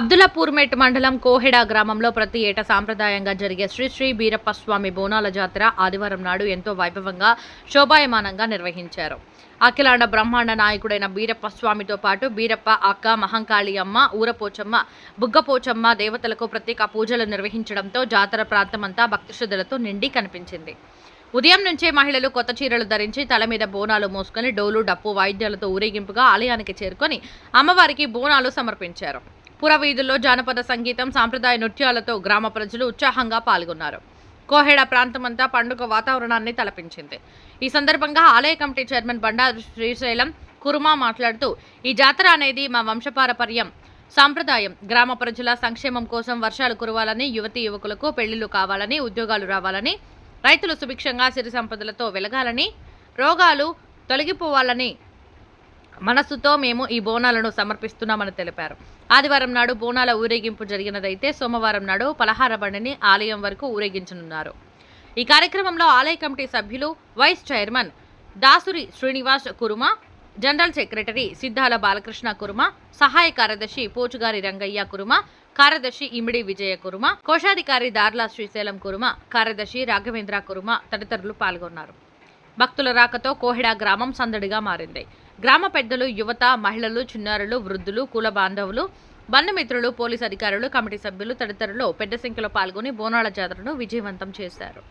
అబ్దుల్లాపూర్మేట్ మండలం కోహెడా గ్రామంలో ప్రతి ఏటా సాంప్రదాయంగా జరిగే శ్రీ శ్రీ బీరప్ప స్వామి బోనాల జాతర ఆదివారం నాడు ఎంతో వైభవంగా శోభాయమానంగా నిర్వహించారు. అఖిలాండ బ్రహ్మాండ నాయకుడైన బీరప్ప స్వామితో పాటు బీరప్ప అక్క మహంకాళి అమ్మ ఊరపోచమ్మ బుగ్గపోచమ్మ దేవతలకు ప్రత్యేక పూజలు నిర్వహించడంతో జాతర ప్రాంతమంతా భక్తి శ్రద్ధలతో నిండి కనిపించింది. ఉదయం నుంచే మహిళలు కొత్త చీరలు ధరించి తల మీద బోనాలు మోసుకొని డోలు డప్పు వాయిద్యాలతో ఊరేగింపుగా ఆలయానికి చేరుకొని అమ్మవారికి బోనాలు సమర్పించారు. పురవీధుల్లో జానపద సంగీతం సాంప్రదాయ నృత్యాలతో గ్రామ ప్రజలు ఉత్సాహంగా పాల్గొన్నారు. కోహెడ ప్రాంతమంతా పండుగ వాతావరణాన్ని తలపించింది. ఈ సందర్భంగా ఆలయ కమిటీ చైర్మన్ బండారు శ్రీశైలం కురుమా మాట్లాడుతూ ఈ జాతర అనేది మా వంశపారపర్యం సాంప్రదాయం. గ్రామ ప్రజల సంక్షేమం కోసం వర్షాలు కురవాలని యువతీ యువకులకు పెళ్ళిళ్ళు కావాలని ఉద్యోగాలు రావాలని రైతులు సుభిక్షంగా సిరి సంపదలతో వెలగాలని రోగాలు తొలగిపోవాలని మనస్సుతో మేము ఈ బోనాలను సమర్పిస్తున్నామని తెలిపారు. ఆదివారం నాడు బోనాల ఊరేగింపు జరిగినదైతే సోమవారం నాడు పలహార బండిని ఆలయం వరకు ఊరేగించనున్నారు. ఈ కార్యక్రమంలో ఆలయ కమిటీ సభ్యులు vice chairman Dasuri Srinivas Kuruma general secretary Siddala Balakrishna Kuruma సహాయ కార్యదర్శి పోచుగారి రంగయ్య కురుమ కార్యదర్శి ఇమిడి విజయ కురుమ కోశాధికారి దార్లా శ్రీశైలం కురుమ కార్యదర్శి రాఘవేంద్ర కురుమ తదితరులు పాల్గొన్నారు. భక్తుల రాకతో కోహిడా గ్రామం సందడిగా మారింది. గ్రామ పెద్దలు యువత మహిళలు చిన్నారులు వృద్ధులు కుల బాంధవులు బంధుమిత్రులు పోలీస్ అధికారులు కమిటీ సభ్యులు తదితరులు పెద్ద సంఖ్యలో పాల్గొని బోనాల జాతరను విజయవంతం చేశారు.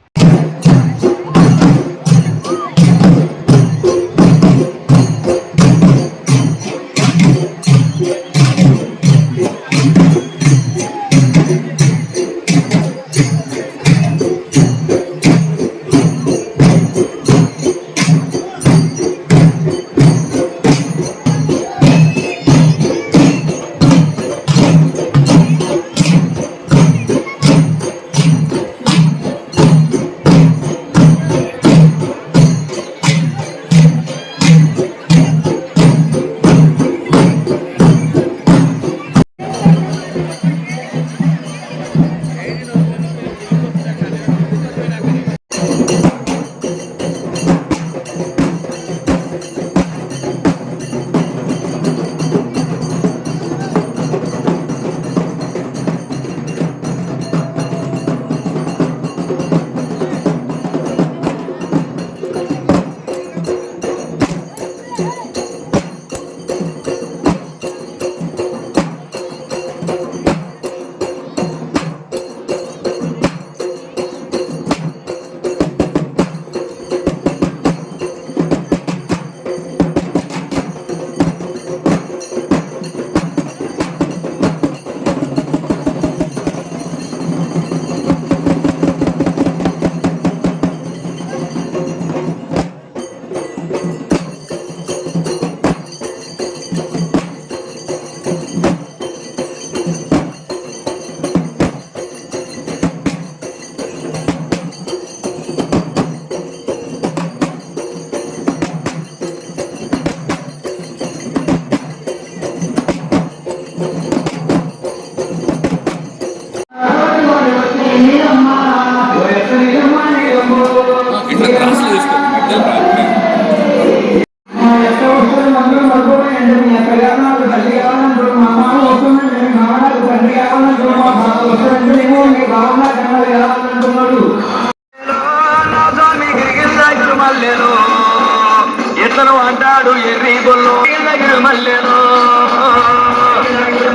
Mm-hmm.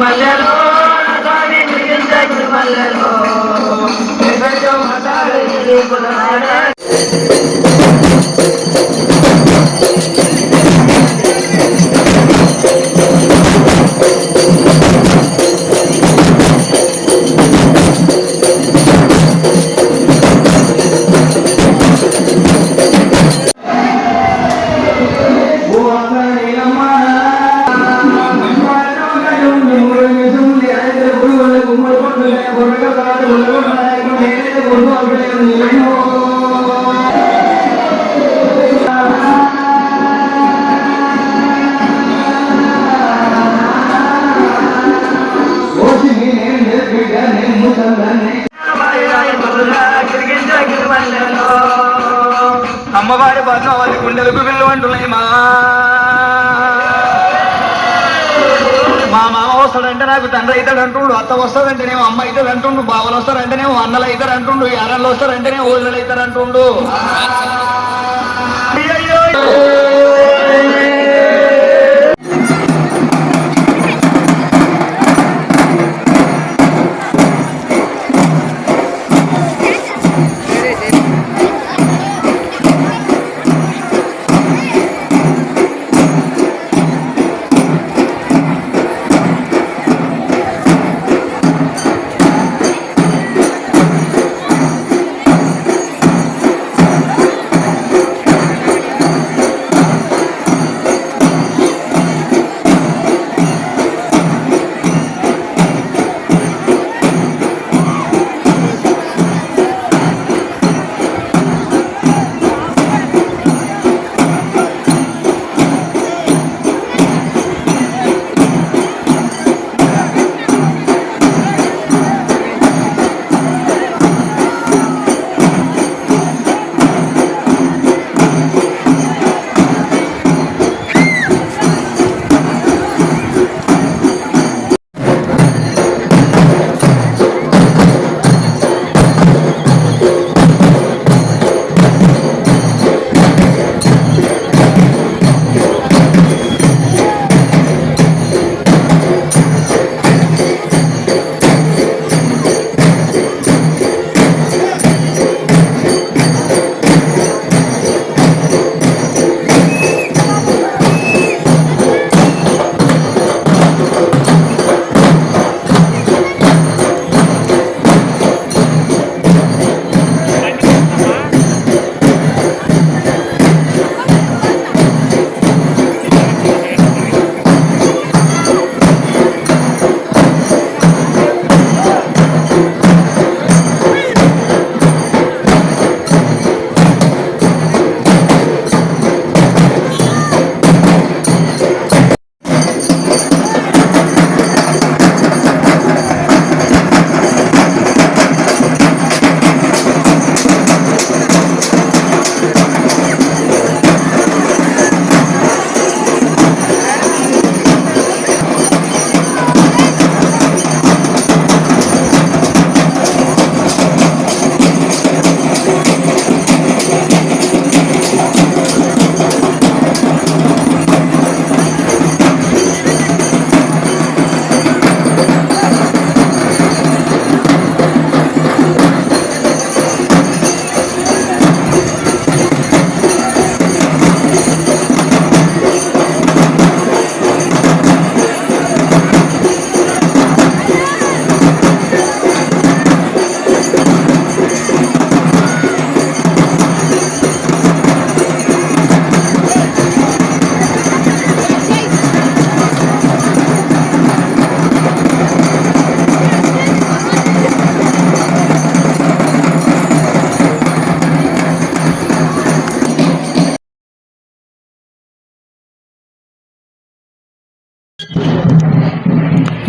మల్లెలు మల్లెలు. అంటాడు ఎర్రి అమ్మవారి పద్మావతి గుండెలకు విల్లు అంటున్నాయి మా మా మామ వస్తాడంటే నాకు తండ్రి అవుతాడు అంటుండు అత్త వస్తాడంటేనేమో అమ్మ అవుతాడు అంటుండు బావలు వస్తారంటేనేమో అన్నలు అవుతారు అంటుండు యారళ్ళు వస్తారంటేనే ఊళ్ళలు అవుతారు అంటుండు అయ్యయ్యో.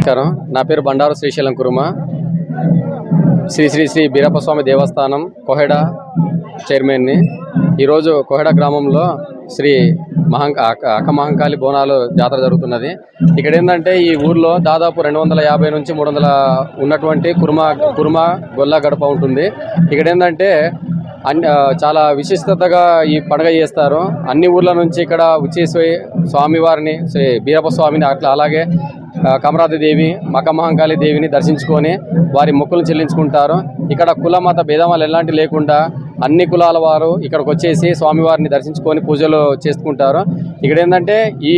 నమస్కారం. నా పేరు బండారు శ్రీశైలం కురుమ. శ్రీ శ్రీ శ్రీ బీరప్ప స్వామి దేవస్థానం కోహెడ చైర్మన్ని. ఈరోజు కోహెడ గ్రామంలో శ్రీ మహంక అక్క మహంకాళి బోనాలు జాతర జరుగుతున్నది. ఇక్కడ ఏంటంటే ఈ ఊర్లో దాదాపు రెండు వందల యాభై నుంచి మూడు వందల ఉన్నటువంటి కుర్మ కుర్మ గొల్ల గడప ఉంటుంది. ఇక్కడ ఏంటంటే అన్ని చాలా విశిష్టతగా ఈ పండుగ చేస్తారు. అన్ని ఊర్ల నుంచి ఇక్కడ ఉచ్చేసి స్వామివారిని శ్రీ బీరప్ప స్వామిని అట్లా అలాగే కమరాతి దేవి మకమహంకాళి దేవిని దర్శించుకొని వారి మొక్కులు చెల్లించుకుంటారు. ఇక్కడ కుల మత భేదమాలు ఎలాంటి లేకుండా అన్ని కులాల వారు ఇక్కడికి వచ్చేసి స్వామివారిని దర్శించుకొని పూజలు చేసుకుంటారు. ఇక్కడ ఏంటంటే ఈ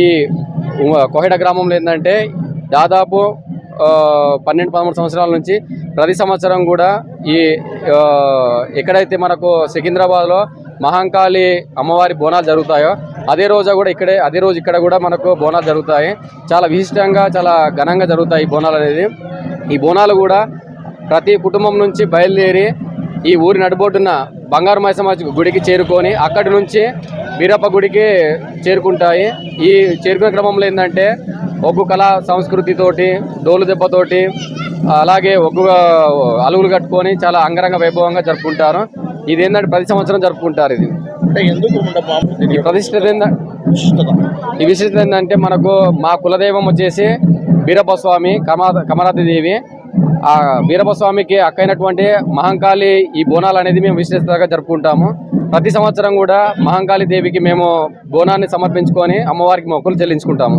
కోహెడ గ్రామంలో ఏంటంటే దాదాపు పన్నెండు పదమూడు సంవత్సరాల నుంచి ప్రతి సంవత్సరం కూడా ఈ ఎక్కడైతే మనకు సికింద్రాబాద్లో మహంకాళి అమ్మవారి బోనాలు జరుగుతాయో అదే రోజు కూడా ఇక్కడే అదే రోజు ఇక్కడ కూడా మనకు బోనాలు జరుగుతాయి. చాలా విశిష్టంగా చాలా ఘనంగా జరుగుతాయి ఈ బోనాలు అనేది. ఈ బోనాలు కూడా ప్రతి కుటుంబం నుంచి బయలుదేరి ఈ ఊరి నడిబొడ్డున బంగారు మైసమ్మ గుడికి చేరుకొని అక్కడి నుంచి వీరప్ప గుడికి చేరుకుంటాయి. ఈ చేరుకునే క్రమంలో ఏంటంటే ఒగ్గు కళా సంస్కృతితోటి డోలు దెబ్బతోటి అలాగే ఒగ్గు అలుగులు కట్టుకొని చాలా అంగరంగ వైభవంగా జరుపుకుంటారు. ఇది ఏంటంటే ప్రతి సంవత్సరం జరుపుకుంటారు ఇది. అంటే ఎందుకు ఈ విశిష్టత ఈ విశిష్టత ఏంటంటే మనకు మా కులదైవం వచ్చేసి బీరప్పస్వామి కమా కమరాతి దేవి. ఆ వీరప్పస్వామికి అక్కైనటువంటి మహంకాళి ఈ బోనాలు అనేది మేము విశేషతగా జరుపుకుంటాము. ప్రతి సంవత్సరం కూడా మహంకాళి దేవికి మేము బోనాన్ని సమర్పించుకొని అమ్మవారికి మొక్కులు చెల్లించుకుంటాము.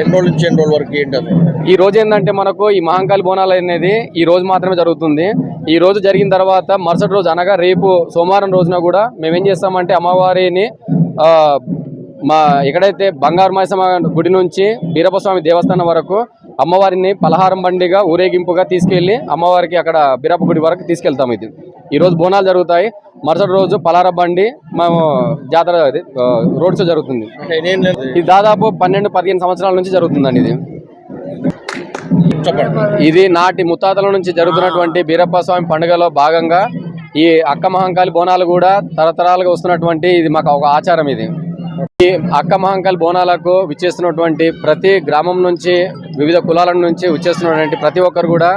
ఎన్ని రోజుల నుంచి ఎన్ని రోజుల వరకు ఏంటి అది? ఈ రోజు ఏంటంటే మనకు ఈ మహంకాళి బోనాలు అనేది ఈ రోజు మాత్రమే జరుగుతుంది. ఈ రోజు జరిగిన తర్వాత మరుసటి రోజు అనగా రేపు సోమవారం రోజున కూడా మేము ఏం చేస్తామంటే అమ్మవారిని ఆ, మా ఎక్కడైతే బంగారు మైసమ్మ గుడి నుంచి బీరప్పస్వామి దేవస్థానం వరకు అమ్మవారిని పలహారం బండిగా ఊరేగింపుగా తీసుకెళ్ళి అమ్మవారికి అక్కడ బీరప్ప గుడి వరకు తీసుకెళ్తాం ఇది. ఈ రోజు బోనాలు జరుగుతాయి. మరుసటి రోజు పలహార బండి మేము జాతర అది, రోడ్ షో జరుగుతుంది? ఇది దాదాపు పన్నెండు పదిహేను సంవత్సరాల నుంచి జరుగుతుందండి ఇది. ఇది నాటి ముత్తాతల నుంచి జరుగుతున్నటువంటి బీరప్ప స్వామి పండుగలో భాగంగా ఈ అక్క మహంకాళి బోనాలు కూడా తరతరాలుగా వస్తున్నటువంటి ఇది మాకు ఒక ఆచారం ఇది. అక్క మహంకల్ బోనాలకు విచ్చేస్తున్నటువంటి ప్రతి గ్రామం నుంచి వివిధ కులాల నుంచి విచ్చేస్తున్నటువంటి ప్రతి ఒక్కరు కూడా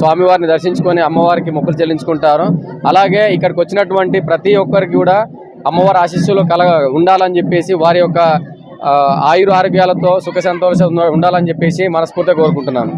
స్వామివారిని దర్శించుకొని అమ్మవారికి మొక్కులు చెల్లించుకుంటారు. అలాగే ఇక్కడికి వచ్చినటువంటి ప్రతి ఒక్కరికి కూడా అమ్మవారి ఆశీస్సులు కల ఉండాలని చెప్పేసి వారి యొక్క ఆయుర ఆరోగ్యాలతో సుఖ సంతోషం ఉండాలని చెప్పేసి మనస్ఫూర్తిగా కోరుకుంటున్నాను.